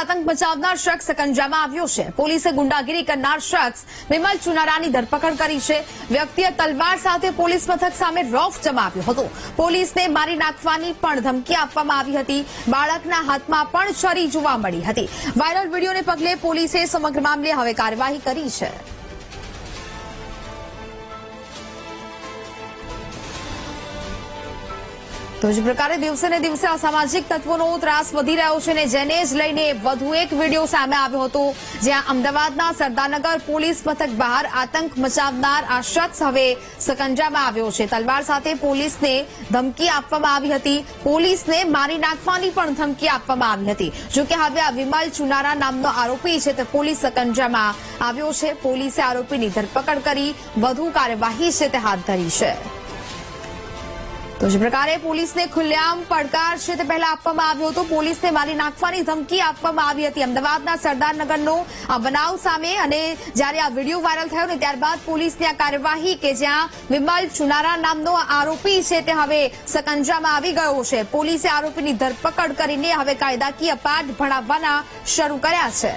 આતંક મચાવનાર શખ્સ સકંજામાં આવ્યો છે. પોલીસે ગુંડાગીરી કરનાર શખ્સ વિમલ ચુનારાની ધરપકડ કરી છે. વ્યક્તિએ તલવાર સાથે પોલીસ મથક સામે રોફ જમાવ્યો હતો. પોલીસને મારી નાખવાની પણ ધમકી આપવામાં આવી હતી. બાળકના હાથમાં પણ છરી જોવા મળી હતી. વાયરલ વિડીયોને પગલે પોલીસે સમગ્ર મામલે હવે કાર્યવાહી કરી છે. તો જ પ્રકારે દિવસે ને દિવસે અસામાજિક તત્વોનો ત્રાસ વધી રહ્યો છે ને જેને જ લઈને વધુ એક વીડિયો સામે આવ્યો હતો, જ્યાં અમદાવાદના સરદારનગર પોલીસ મથક બહાર આતંક મચાવનાર આ શખ્સ હવે સકંજામાં આવ્યો છે. તલવાર સાથે પોલીસને ધમકી આપવામાં આવી હતી. પોલીસને મારી નાખવાની પણ ધમકી આપવામાં આવી હતી. જોકે હવે આ વિમલ ચુનારા નામનો આરોપી છે તે પોલીસ સકંજામાં આવ્યો છે. પોલીસે આરોપીની ધરપકડ કરી, વધુ કાર્યવાહી છે તે હાથ ધરી છે. તો જે પ્રકારે પોલીસને ખુલ્લેઆમ પડકાર છે તે પહેલા આપવામાં આવ્યો હતો. પોલીસને મારી નાખવાની ધમકી આપવામાં આવી હતી. અમદાવાદના સરદારનગરનો આ બનાવ સામે અને જ્યારે આ વીડિયો વાયરલ થયો ને ત્યારબાદ પોલીસની આ કાર્યવાહી કે જ્યાં વિમલ ચુનારા નામનો આરોપી છે તે હવે સકંજામાં આવી ગયો છે. પોલીસે આરોપીની ધરપકડ કરીને હવે કાયદાકીય પાઠ ભણાવવાના શરૂ કર્યા છે.